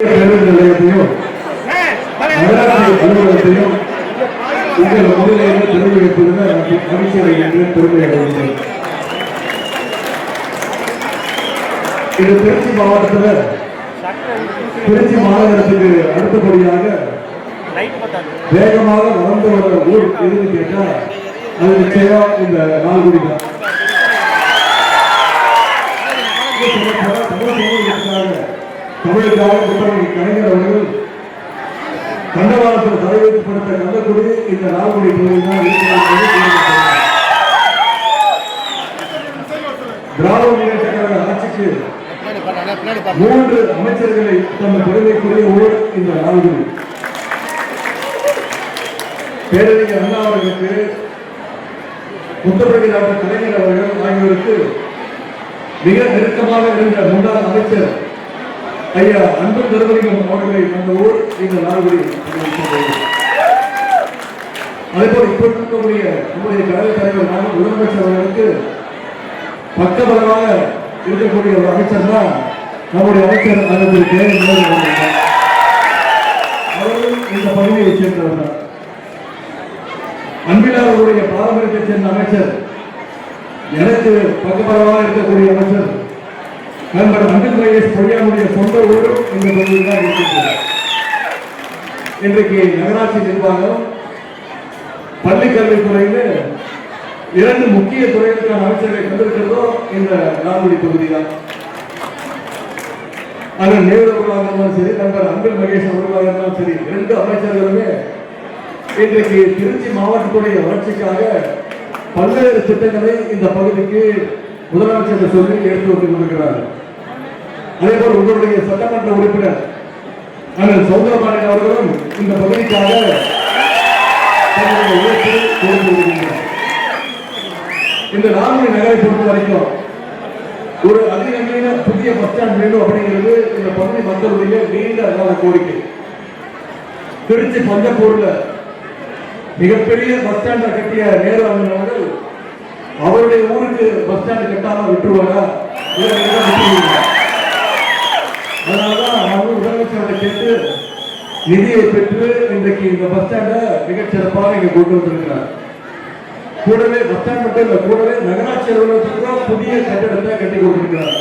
பேருந்து நிலையத்தையும் நகராட்சி அலுவலகத்தையும் உங்கள் முன்னிலையில் திறந்து வைப்பதில் அமைச்சரை என்று பெருமை அடைகிறேன் இது திருச்சி மாவட்டத்தில் திருச்சி மாநகரத்துக்கு அடுத்தபடியாக வேகமாக வளர்ந்து வர ஊர் எதுன்னு கேட்டா அது நிச்சயம் இந்த நால்குடி தான். கலைஞர் அவர்கள் இந்த நால்குடி பகுதியில் தான் திராவிட முன்னேற்ற கழக ஆட்சிக்கு மூன்று அமைச்சர்களை தந்த பெருமைக்குரிய ஊர் இந்த நால்குடி பேரறிஞர் அண்ணா அவர்களுக்கு முத்தமிழ் டாக்டர் கலைஞர் அவர்கள் ஆகியோருக்கு மிக நெருக்கமாக இருந்த முன்னாள் அமைச்சர் ஐயா அன்பு தருமலிங்கம் அவர்களை அந்த ஊர் இந்த அதே அதேபோல் இப்போ இருக்கக்கூடிய நம்முடைய கழக தலைவர் நாங்கள் முதலமைச்சர் அவர்களுக்கு பக்கபலமாக இருக்கக்கூடிய ஒரு அமைச்சர் தான் நம்முடைய அமைச்சர் அண்ணன் கே அவர்களும் இந்த பகுதியை சேர்ந்தவர் தான். அன்பில் பாரம்பரியத்தை சேர்ந்த அமைச்சர் எனக்கு பக்கபலமாக இருக்கக்கூடிய அமைச்சர் நண்பர் அன்பில் மகேஷ் பொய்யாவுடைய சொந்த ஊரும் இந்த பகுதியில் தான் இருக்கின்றது. இன்றைக்கு நகராட்சி நிர்வாகம் பள்ளி கல்வித்துறையில் இரண்டு முக்கிய துறைகளுக்கான அமைச்சர்களை கண்டிருக்கிறதோ இந்த நால்குடி தொகுதி தான் அண்ணன் நேரு அவர்களாக இருந்தாலும் சரி நண்பர் அன்பில் மகேஷ் அவர்களாக இருந்தாலும் சரி இரண்டு அமைச்சர்களுமே இன்றைக்கு திருச்சி மாவட்டத்துடைய வளர்ச்சிக்காக பல்வேறு திட்டங்களை இந்த பகுதிக்கு முதலமைச்சர் சொல்லி எடுத்து வந்து கொண்டிருக்கிறார் அதே போல் உங்களுடைய சட்டமன்ற உறுப்பினர் அண்ணன் சௌந்தரபாண்டியன் அவர்களும் இந்த பகுதிக்காக தன்னுடைய உழைப்பை கொடுத்து வருகின்றார் இந்த நான்கு நகரை பொறுத்த வரைக்கும் ஒரு அதிநவீன புதிய பஸ் ஸ்டாண்ட் வேண்டும் அப்படிங்கிறது இந்த பகுதி மக்களுடைய நீண்ட கால கோரிக்கை. திருச்சி பஞ்சப்பூர்ல மிகப்பெரிய பஸ் ஸ்டாண்டை கட்டிய நேரு அண்ணன் அவர்கள் ஊருக்கு பஸ் ஸ்டாண்ட் கட்டாம விட்டுருவாங்க. அதனாலதான் அவங்க முதலமைச்சரை கேட்டு நிதியை பெற்று இன்றைக்கு இந்த பஸ் ஸ்டாண்டை மிகச் சிறப்பாக இங்க கொண்டு வந்திருக்கிறார். கூடவே பஸ் ஸ்டாண்ட் மட்டும் இல்லை கூடவே நகராட்சி அலுவலகத்துக்கு புதிய கட்டிடத்தை கட்டி கொடுத்திருக்கிறார்.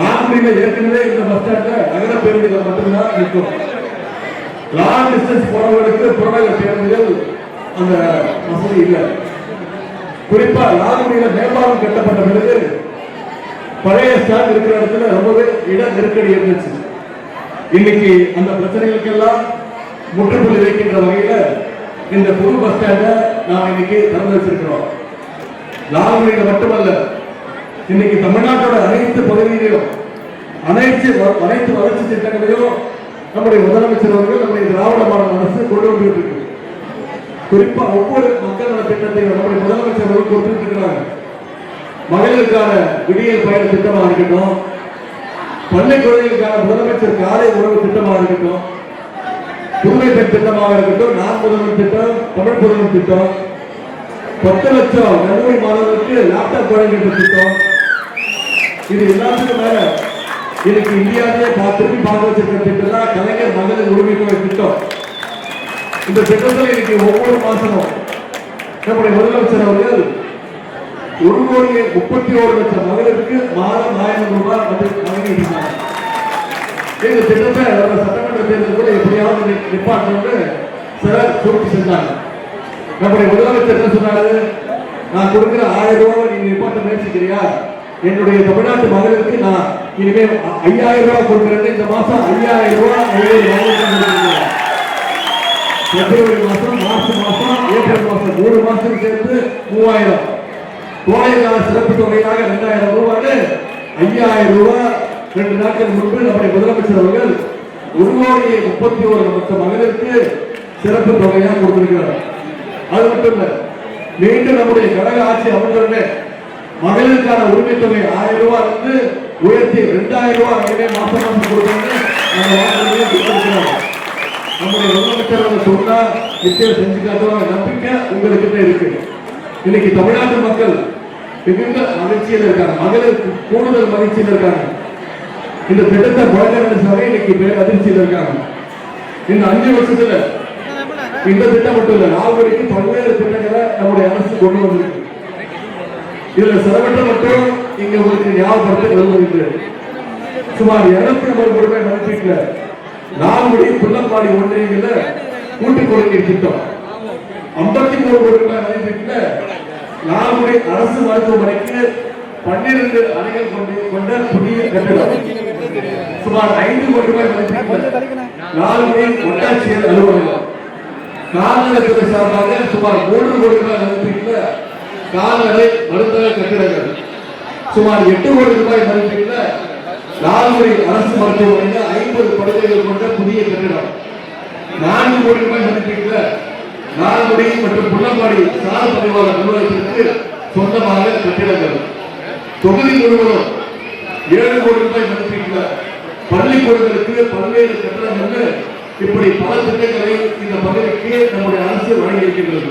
லாங்குடியில ஏற்கனவே இந்த பஸ் ஸ்டாண்ட்ல நகர பேருந்துகள் மட்டும்தான் நிற்கும் லாங் டிஸ்டன்ஸ் போறவங்களுக்கு புறநகர் பேருந்துகள் அந்த வசதி இல்லை. குறிப்பா லாங்குடியில மேம்பாலம் கட்டப்பட்ட பிறகு பழைய ஸ்டாண்ட் இருக்கிற இடத்துல ரொம்பவே இட நெருக்கடி இருந்துச்சு. இன்னைக்கு அந்த பிரச்சனைகளுக்கெல்லாம் முற்றுப்புள்ளி வைக்கின்ற வகையில இந்த புது பஸ் ஸ்டாண்ட நாம் இன்னைக்கு திறந்து வச்சிருக்கிறோம். லாங்குடியில மட்டுமல்ல இன்னைக்கு தமிழ்நாட்டோட அனைத்து பகுதியிலையும் அனைத்து வ- அனைத்து வளர்ச்சி திட்டங்களையும் நம்முடைய முதலமைச்சர் அவர்கள் நம்முடைய திராவிட மாடல் அரசு கொண்டு வந்துட்டு இருக்கு. குறிப்பா ஒவ்வொரு மக்கள் நல திட்டத்தையும் நம்முடைய முதலமைச்சர் அவர்கள் கொடுத்துருக்கிறாங்க மகளிருக்கான விடியல் பயண திட்டமாக இருக்கட்டும் பள்ளி குழந்தைகளுக்கான முதலமைச்சர் காலை உணவு திட்டமாக இருக்கட்டும் புதுமை பெண் திட்டமாக இருக்கட்டும் நான் முதல்வர் திட்டம் தமிழ் புதுமை திட்டம் பத்து லட்சம் கல்லூரி மாணவர்களுக்கு லேப்டாப் வழங்குகின்ற திட்டம். இது எல்லாத்துக்கும் மேல இன்னைக்கு இந்தியாவிலே பார்த்து பார்க்க வச்சிருக்கிற திட்டம் தான் கலைஞர் மகளிர் உரிமை திட்டம். இந்த திட்டத்தில் இன்னைக்கு ஒவ்வொரு மாசமும் நம்முடைய முதலமைச்சர் அவர்கள் ஒரு கோடியே முப்பத்தி ஓரு லட்சம் மகளிருக்கு மாதம் ஆயிரம் ரூபாய் வந்து வழங்கியிருந்தாங்க இந்த திட்டத்தை நம்ம சட்டமன்ற தேர்தல் கூட எப்படியாவது நிப்பாட்டணும்னு சிலர் சூழ்ச்சி செஞ்சாங்க நம்முடைய முதலமைச்சர் என்ன சொன்னாரு? நான் கொடுக்குற ஆயிரம் ரூபாய் நீங்க நிப்பாட்ட முயற்சிக்கிறியா? என்னுடைய தமிழ்நாட்டு மகளிருக்கு நான் இனிமேல் ஐயாயிரம் ரூபாய் கொடுக்குறேன்னு இந்த மாசம் ஐயாயிரம் ரூபாய் ஐயாயிரம் மகளிருக்கு பிப்ரவரி மாதம் மார்ச் மாதம் ஏப்ரல் மாதம் மூணு மாதம் சேர்த்து மூவாயிரம். கோடைக்கால சிறப்பு தொகையாக ரெண்டாயிரம் ரூபாய்க்கு ஐயாயிரம் ரூபாய். ரெண்டு நாட்கள் முன்பு நம்முடைய முதலமைச்சர் அவர்கள் ஒரு கோடியே முப்பத்தி ஒரு லட்சம் மகளிருக்கு சிறப்பு தொகையாக கொடுத்திருக்கிறார். அது மட்டும் இல்ல மீண்டும் நம்முடைய கழக ஆட்சி அவர்களுமே மகளிருக்கான உரிமை தொகை ஆயிரம் ரூபாய் இருந்து உயர்த்தி ரெண்டாயிரம் ரூபாய் மாசம் மாசம் கொடுக்கணும்னு நம்ம வாக்குறுதியை கொடுத்திருக்கிறார். நம்முடைய முதலமைச்சர் சொன்னா நிச்சயம் செஞ்சு காட்டுவாங்க நம்பிக்கை உங்ககிட்ட இருக்கு. இன்னைக்கு தமிழ்நாட்டு மக்கள் மிகுந்த மகிழ்ச்சியில் இருக்காங்க. மகளிருக்கு கூடுதல் மகிழ்ச்சியில் இருக்காங்க. இந்த திட்டத்தை முழங்க சபை இன்னைக்கு பேர் அதிர்ச்சியில் இருக்காங்க. இந்த அஞ்சு வருஷத்துல இந்த திட்டம் மட்டும் இல்ல நாலு வரைக்கும் பல்வேறு திட்டங்களை நம்முடைய அரசு கொண்டு வந்திருக்கு. இதுல சிலவற்றை மட்டும் இங்க உங்களுக்கு ஞாபகப்படுத்த விரும்புகிறேன் சுமார் இருநூத்தி ஐம்பது கோடி ரூபாய் மதிப்பீட்டுல நான்குடி புள்ளப்பாடி ஒன்றியங்கள கூட்டுக் குடிநீர் திட்டம். ஐம்பத்தி மூணு கோடி ரூபாய் நான்குடி அரசு மருத்துவமனைக்கு பன்னிரண்டு அறைகள் கொண்டு கொண்ட புதிய கட்டிடம். சுமார் ஐந்து கோடி ரூபாய் மதிப்பீட்டுல நான்குடி ஒட்டாட்சியர் அலுவலகம். கால்நடை சார்பாக சுமார் மூன்று கோடி ரூபாய் மதிப்பீட்டுல கால்நடை மருத்துவ கட்டிடங்கள். சுமார் எட்டு கோடி ரூபாய் மதிப்பீட்டுல நான்குடி அரசு மருத்துவமனையில் ஐம்பது படுக்கைகள் கொண்ட புதிய கட்டிடம். நான்கு கோடி ரூபாய் மதிப்பீட்டில் லால்குடி மற்றும் புள்ளம்பாடி சார் பதிவாளர் நிறுவனத்திற்கு சொந்தமாக கட்டிடங்கள். தொகுதி முழுவதும் ஏழு கோடி ரூபாய் மதிப்பீட்டில் பள்ளிக்கூடங்களுக்கு பல்வேறு கட்டணங்கள் இப்படி பல திட்டங்களை இந்த பகுதிக்கு நம்முடைய அரசு வழங்கியிருக்கின்றது.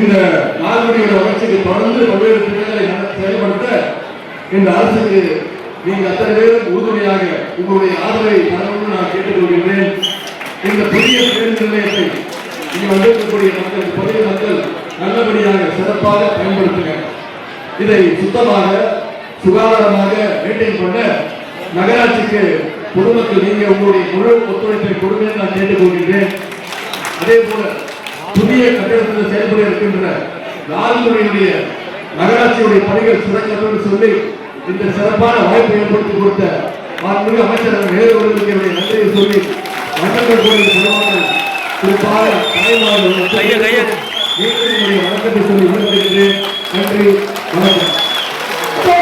இந்த நால்குடியோட வளர்ச்சிக்கு தொடர்ந்து பல்வேறு திட்டங்களை செயல்படுத்த இந்த அரசுக்கு நீங்கள் அத்தனை பேரும் உறுதுணையாக உங்களுடைய ஆதரவை தரணும்னு நான் கேட்டுக்கொள்கின்றேன். இந்த புதிய பேருந்து நிலையத்தை இங்கு வந்திருக்கக்கூடிய மக்கள் புதிய மக்கள் நல்லபடியாக சிறப்பாக பயன்படுத்துங்க இதை சுத்தமாக சுகாதாரமாக மெயின்டைன் பண்ண நகராட்சிக்கு பொதுமக்கள் நீங்க உங்களுடைய முழு ஒத்துழைப்பை கொடுங்க நான் கேட்டுக்கொள்கின்றேன். அதே போல புதிய கட்டிடத்தில் செயல்பட இருக்கின்ற லால்குடியுடைய நகராட்சியுடைய பணிகள் சிறக்கணும்னு சொல்லி இந்த சிறப்பான வாய்ப்பை ஏற்படுத்தி கொடுத்த மாண்புமிகு அமைச்சர் நேரு அவர்களுக்கு நன்றியை சொல்லி கோயில் பொதுமக்கள் குறிப்பாக என்னுடைய வணக்கத்தை சொல்லி. நன்றி வணக்கம்